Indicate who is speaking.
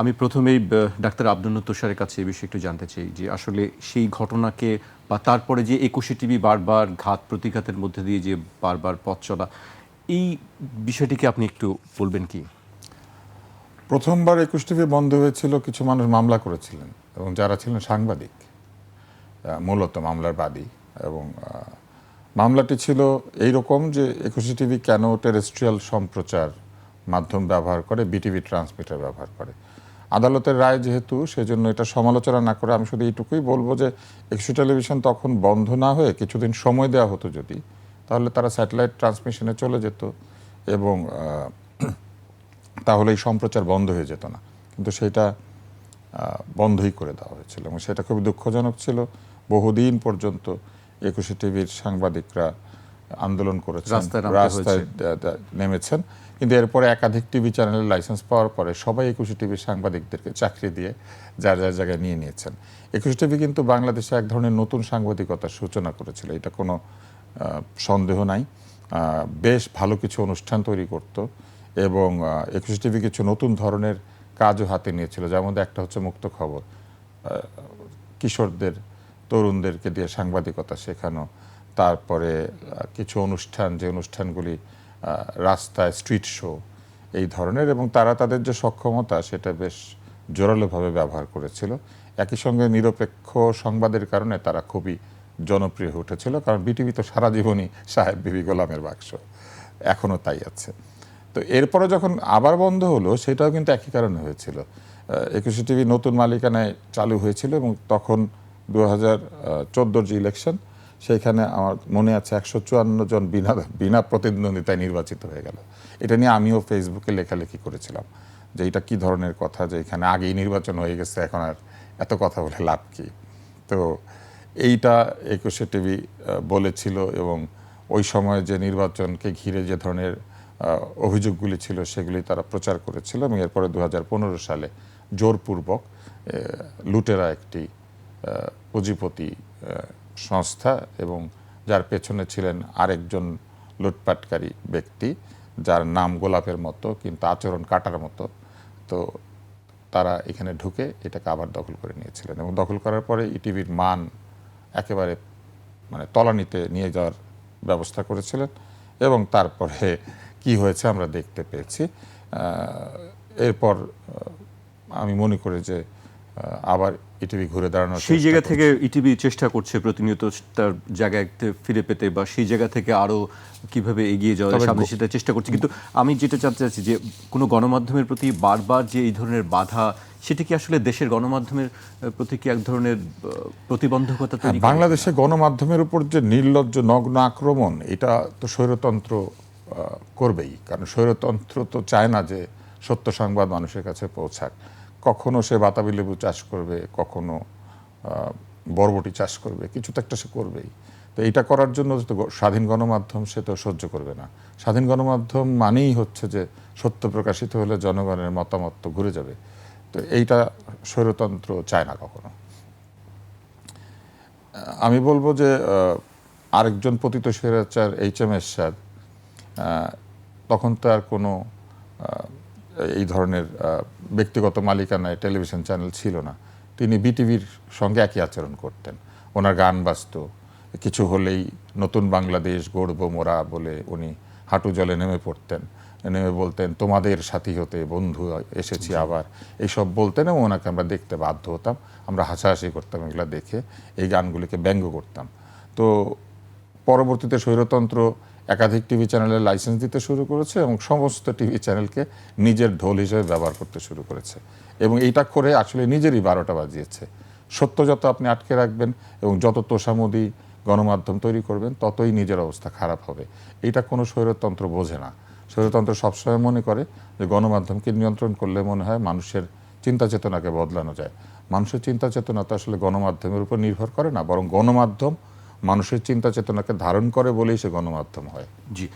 Speaker 1: আমি প্রথমেই ডাক্তার আব্দুল তুষারের কাছে এই বিষয়ে একটু জানতে চাই যে আসলে সেই ঘটনাকে বা তারপরে যে একুশে টিভি বারবার ঘাত প্রতিঘাতের মধ্যে দিয়ে যে বারবার পথ চলা, এই বিষয়টিকে আপনি একটু বলবেন কি?
Speaker 2: প্রথমবার একুশ টিভি বন্ধ হয়েছিল, কিছু মানুষ মামলা করেছিলেন এবং যারা ছিলেন সাংবাদিক মূলত মামলার বাদী এবং মামলাটি ছিল এই রকম যে একুশে টিভি কেন টেরেস্ট্রিয়াল সম্প্রচার মাধ্যম ব্যবহার করে বিটিভি ট্রান্সমিটার ব্যবহার করে। আদালতের রায় যেহেতু, সেজন্য এটা সমালোচনা না করে আমি শুধু এইটুকুই বলব যে, একুশে টেলিভিশন তখন বন্ধ না হয়ে কিছুদিন সময় দেওয়া হতো যদি, তাহলে তারা স্যাটেলাইট ট্রান্সমিশনে চলে যেত এবং তাহলে এই সম্প্রচার বন্ধ হয়ে যেত না। কিন্তু সেটা বন্ধই করে দেওয়া হয়েছিল এবং সেটা খুবই দুঃখজনক ছিল। বহুদিন পর্যন্ত একুশে টিভির সাংবাদিকরা আন্দোলন করেছেন
Speaker 1: রাস্তায়
Speaker 2: নেমেছেন। কিন্তু এরপরে একাধিক টিভি চ্যানেলের লাইসেন্স পাওয়ার পরে সবাই একুশে টিভির সাংবাদিকদেরকে চাকরি দিয়ে যার যার জায়গায় নিয়ে নিয়েছেন। একুশে টিভি কিন্তু বাংলাদেশে এক ধরনের নতুন সাংবাদিকতার সূচনা করেছিল। এটা কোনো সন্দেহ নাই। বেশ ভালো কিছু অনুষ্ঠান তৈরি করত এবং একুশে টিভি কিছু নতুন ধরনের কাজও হাতে নিয়েছিল। যার মধ্যে একটা হচ্ছে মুক্ত খবর। কিশোরদের তরুণদেরকে দিয়ে সাংবাদিকতা শেখানো তারপরে কিছু অনুষ্ঠান, যে অনুষ্ঠানগুলি রাস্তায় স্ট্রিট শো, এই ধরনের, এবং তারা তাদের যে সক্ষমতা, সেটা বেশ জোরালোভাবে ব্যবহার করেছিল। একই সঙ্গে নিরপেক্ষ সংবাদের কারণে তারা খুবই জনপ্রিয় হয়ে উঠেছিল, কারণ বিটিভি তো সারা জীবনই সাহেব বিবি গোলামের বাক্স। এখনও তাই আছে। তো এরপরে যখন আবার বন্ধ হলো, সেটাও কিন্তু একই কারণে হয়েছিল। একুশে টিভি নতুন মালিকানায় চালু হয়েছিল, এবং তখন দু হাজার যে ইলেকশন সেইখানে আমার মনে আছে একশো চুয়ান্ন জন বিনা বিনা প্রতিদ্বন্দ্বিতায় নির্বাচিত হয়ে গেল। এটা নিয়ে আমিও ফেসবুকে লেখালেখি করেছিলাম যে এটা কি ধরনের কথা যে এখানে আগেই নির্বাচন হয়ে গেছে, এখন আর এত কথা বলে লাভ কি? তো এইটা একুশে টিভি বলেছিল এবং ওই সময় যে নির্বাচনকে ঘিরে যে ধরনের অভিযোগগুলি ছিল সেগুলি তারা প্রচার করেছিল এবং এরপরে দু পনেরো সালে জোরপূর্বক লুটেরা একটি পুঁজিপতি সংস্থা এবং যার পেছনে ছিলেন আরেকজন লুটপাটকারী ব্যক্তি, যার নাম গোলাপের মতো কিন্তু আচরণ কাটার মতো। তো তারা এখানে ঢুকে এটাকে আবার দখল করে নিয়েছিলেন এবং দখল করার পরে ইটিভির মান একেবারে মানে তলানিতে নিয়ে যাওয়ার ব্যবস্থা করেছিলেন এবং তারপরে কি হয়েছে আমরা দেখতে পেয়েছি। এরপর আমি মনে করি যে আবার ইটিভি ঘুরে দাঁড়ানোর
Speaker 1: সেই জায়গা থেকে ইটিভি চেষ্টা করছে প্রতিনিয়ত তার জায়গায় ফিরে পেতে বা সেই জায়গা থেকে আরও কীভাবে এগিয়ে যাওয়া সামনে সেটা চেষ্টা করছে। কিন্তু আমি যেটা জানতে চাচ্ছি যে কোনো গণমাধ্যমের প্রতি বারবার যে এই ধরনের বাধা সেটা কি আসলে দেশের গণমাধ্যমের প্রতি কি এক ধরনের প্রতিবন্ধকতা তৈরি
Speaker 2: হ্যাঁ, বাংলাদেশে গণমাধ্যমের উপর যে নির্লজ্জ নগ্ন আক্রমণ এটা তো স্বৈরতন্ত্র আহ, করবেই। কারণ স্বৈরতন্ত্র তো চায় না যে সত্য সংবাদ মানুষের কাছে পৌঁছাক। কখনো সে বাতাবি লেবু চাষ করবে কখনো বরবটি চাষ করবে কিছু তো একটা সে করবেই। তো এটা করার জন্য তো স্বাধীন গণমাধ্যম সে তো সহ্য করবে না। স্বাধীন গণমাধ্যম মানেই হচ্ছে যে সত্য প্রকাশিত হলে জনগণের মতামত তো ঘুরে যাবে। তো এইটা স্বৈরতন্ত্র চায় না কখনো। আমি বলব যে আরেকজন পতিত স্বৈরাচার এইচ এম এরশাদ আহ, তখন তো আর কোনো এই ধরনের ব্যক্তিগত মালিকানায় টেলিভিশন চ্যানেল ছিল না। তিনি বিটিভির সঙ্গে একই আচরণ করতেন। ওনার গান বাজত। কিছু হলেই নতুন বাংলাদেশ গড়ব মোরা বলে উনি হাঁটু জলে নেমে পড়তেন। নেমে বলতেন তোমাদের সাথী হতে বন্ধু এসেছি আবার। এইসব বলতেন এবং ওনাকে আমরা দেখতে বাধ্য হতাম। আমরা হাসাহাসি করতাম এগুলো দেখে। এই গানগুলিকে ব্যঙ্গ করতাম। তো পরবর্তীতে স্বৈরতন্ত্র একাধিক টিভি চ্যানেলের লাইসেন্স দিতে শুরু করেছে এবং সমস্ত টিভি চ্যানেলকে নিজের ঢোল হিসেবে ব্যবহার করতে শুরু করেছে। এবং এইটা করে আসলে নিজেরই বারোটা বাজিয়েছে। সত্য যত আপনি আটকে রাখবেন এবং যত তোষামোদি গণমাধ্যম তৈরি করবেন, ততই নিজের অবস্থা খারাপ হবে। এটা কোনো স্বৈরতন্ত্র বোঝে না। স্বৈরতন্ত্র সবসময় মনে করে যে গণমাধ্যমকে নিয়ন্ত্রণ করলে মনে হয় মানুষের চিন্তা চেতনাকে বদলানো যায়। মানুষের চিন্তা চেতনা তো আসলে গণমাধ্যমের উপর নির্ভর করে না, বরং গণমাধ্যম মানুষের চিন্তা চেতনাকে ধারণ করে বলেই সে গণমাধ্যম হয়।
Speaker 1: জি।